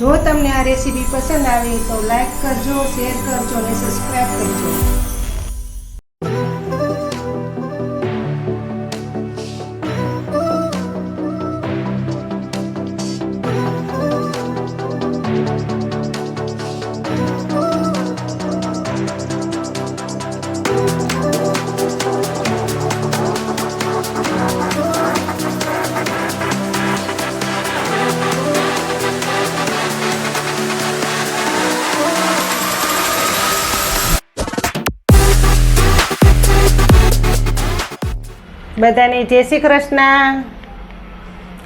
જો તમને આ રેસીપી પસંદ આવી તો લાઈક કરજો શેર કરજો અને સબસ્ક્રાઈબ કરજો. બધાને જય શ્રી કૃષ્ણ.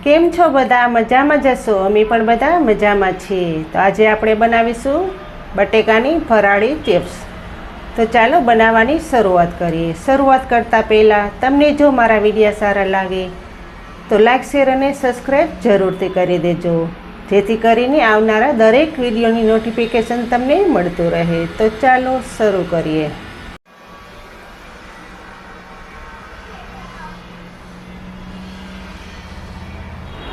કેમ છો બધા? મજામાં જશો અમે પણ બધા મજામાં છીએ. તો આજે આપણે બનાવીશું બટેકાની ફરાળી ચિપ્સ. તો ચાલો બનાવવાની શરૂઆત કરીએ. શરૂઆત કરતાં પહેલાં તમને જો મારા વિડીયા સારા લાગે, તો લાઇક શેર અને સબસ્ક્રાઈબ જરૂરથી કરી દેજો. જેથી કરીને આવનારા દરેક વિડીયોની નોટિફિકેશન તમને મળતું રહે. તો ચાલો શરૂ કરીએ.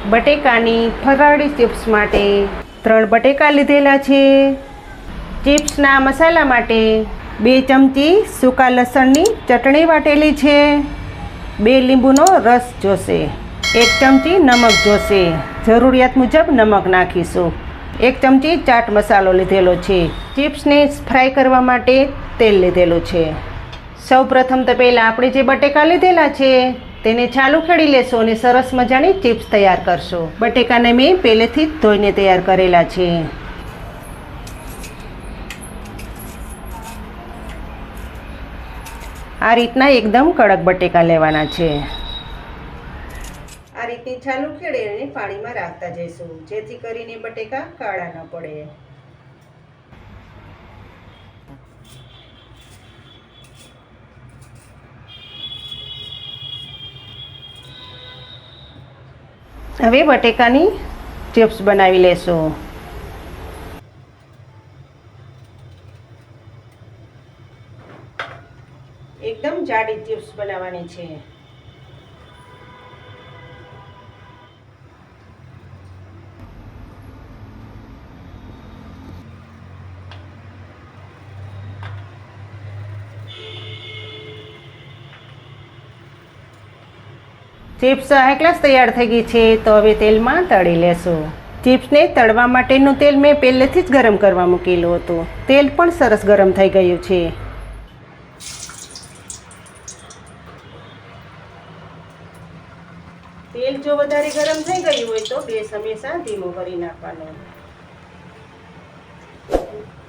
બટેકાની ફરાળી ચિપ્સ માટે ત્રણ બટેકા લીધેલા છે. ચિપ્સના મસાલા માટે બે ચમચી સૂકા લસણની ચટણી વાટેલી છે. બે લીંબુનો રસ જોશે. એક ચમચી નમક જોશે. જરૂરિયાત મુજબ નમક નાખીશું. એક ચમચી ચાટ મસાલો લીધેલો છે. ચિપ્સને ફ્રાય કરવા માટે તેલ લીધેલું છે. સૌ પ્રથમ તો પહેલાં આપણે જે બટેકા લીધેલા છે તેને ચાલુ ખેડી લેશો અને સરસ મજાની ચિપ્સ તૈયાર કરશો. બટેકાને મેં પહેલેથી જ ધોઈને તૈયાર કરેલા છે. આ રીતના એકદમ કડક બટેકા લેવાના છે. આ રીતની ચાલુ ખેડી અને પાણીમાં રાખતા જઈશું. જેથી કરીને બટેકા કાળા ન પડે. હવે બટેકાની ચિપ્સ બનાવી લેશું. એકદમ જાડી ચિપ્સ બનાવવાની છે. ચિપ્સ હાઈ ક્લાસ તૈયાર થઈ ગઈ છે, તો હવે તેલમાં તળી લેશું. ચિપ્સને તળવા માટેનું તેલ મેં પહેલેથી જ ગરમ કરવા મૂકેલું હતું. તેલ પણ સરસ ગરમ થઈ ગયું છે. તેલ જો વધારે ગરમ થઈ ગયું હોય તો ગેસ હંમેશા ધીમો કરી નાખવાનો.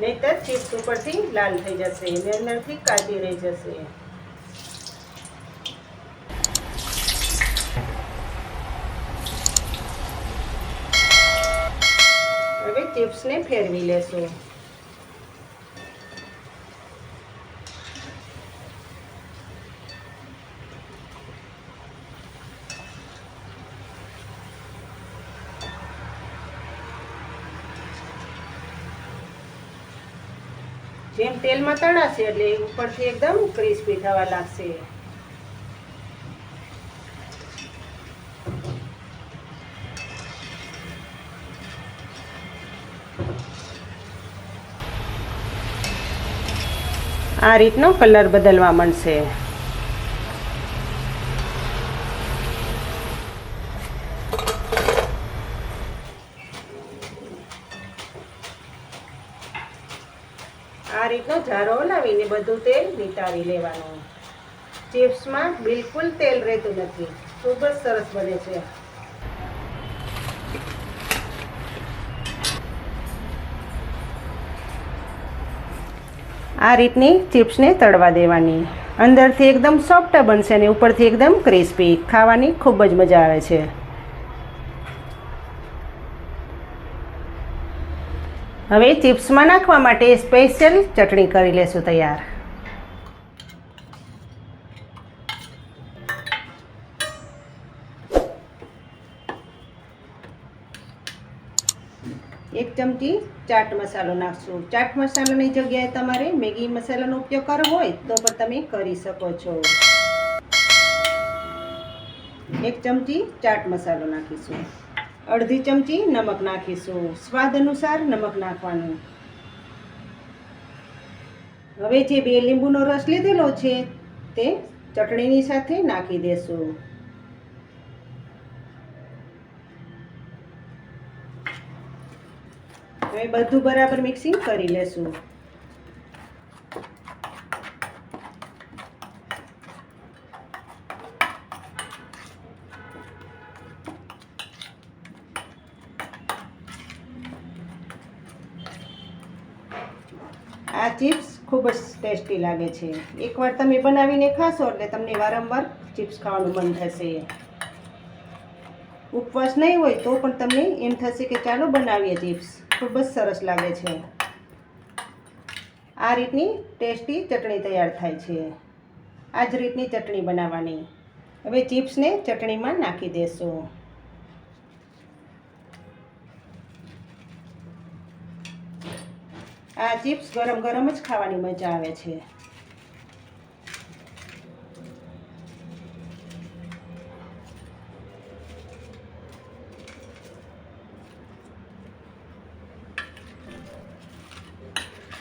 નહીતર ચિપ્સ ઉપરથી લાલ થઈ જશે અને અંદરથી કાચી રહી જશે હવે ચિપ્સને ફેરવી લેશું. જેમ તેલમાં તળાશે એટલે ઉપરથી એકદમ ક્રિસ્પી થવા લાગશે. આ રીતનો કલર બદલવા મળશે આ રીતનો જારો લાવીને બધું તેલ નિતારી લેવાનું. ચિપ્સમાં બિલકુલ તેલ રહેતું નથી. ખૂબ જ સરસ બને છે. આ રીતની ચિપ્સને તળવા દેવાની. અંદરથી એકદમ સોફ્ટ બનશે અને ઉપરથી એકદમ ક્રિસ્પી. ખાવાની ખૂબ જ મજા આવે છે. હવે ચિપ્સમાં નાખવા માટે સ્પેશિયલ ચટણી કરી લેશું તૈયાર. ચમચી ચાટ મસાલો નાખશું. ચાટ મસાલાની જગ્યાએ તમારે મેગી મસાલાનો ઉપયોગ કરવો હોય તો પણ તમે કરી શકો છો. એક ચમચી ચાટ મસાલો નાખીશું. અડધી ચમચી નમક નાખીશું. સ્વાદ અનુસાર નમક નાખવાનું. હવે જે બે લીંબુનો રસ લીધેલો છે તે ચટણીની સાથે નાખી દેશું. હવે બધું બરાબર મિક્સિંગ કરી લેશું. આ ચિપ્સ ખૂબ જ ટેસ્ટી લાગે છે. એકવાર તમે બનાવીને ખાશો એટલે તમને વારંવાર ચિપ્સ ખાવાનું મન થશે. ઉપવાસ નહીં હોય તો પણ તમને એમ થશે કે ચાલો બનાવીએ ચિપ્સ ખૂબ જ સરસ લાગે છે. આ રીતની ટેસ્ટી ચટણી તૈયાર થાય છે. આ જ રીતની ચટણી બનાવવાની. હવે ચિપ્સને ચટણીમાં નાખી દેશું. આ ચિપ્સ ગરમ ગરમ જ ખાવાની મજા આવે છે.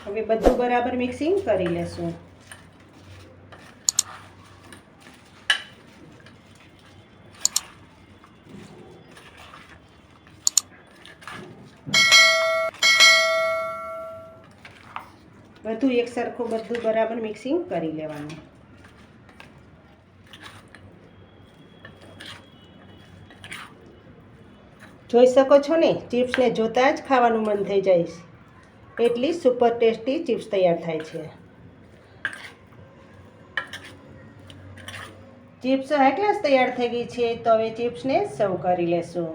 હવે બધું બરાબર મિક્સિંગ કરી લેશું. બધું એક સરખું બધું બરાબર મિક્સિંગ કરી લેવાનું. જોઈ શકો છો ને? ચિપ્સને જોતાં જ ખાવાનું મન થઈ જાય એટલી સુપર ટેસ્ટી ચિપ્સ તૈયાર થાય છે. ચિપ્સ હાઈ ક્લાસ તૈયાર થઈ ગઈ છે, તો હવે ચિપ્સને સર્વ કરી લેશું.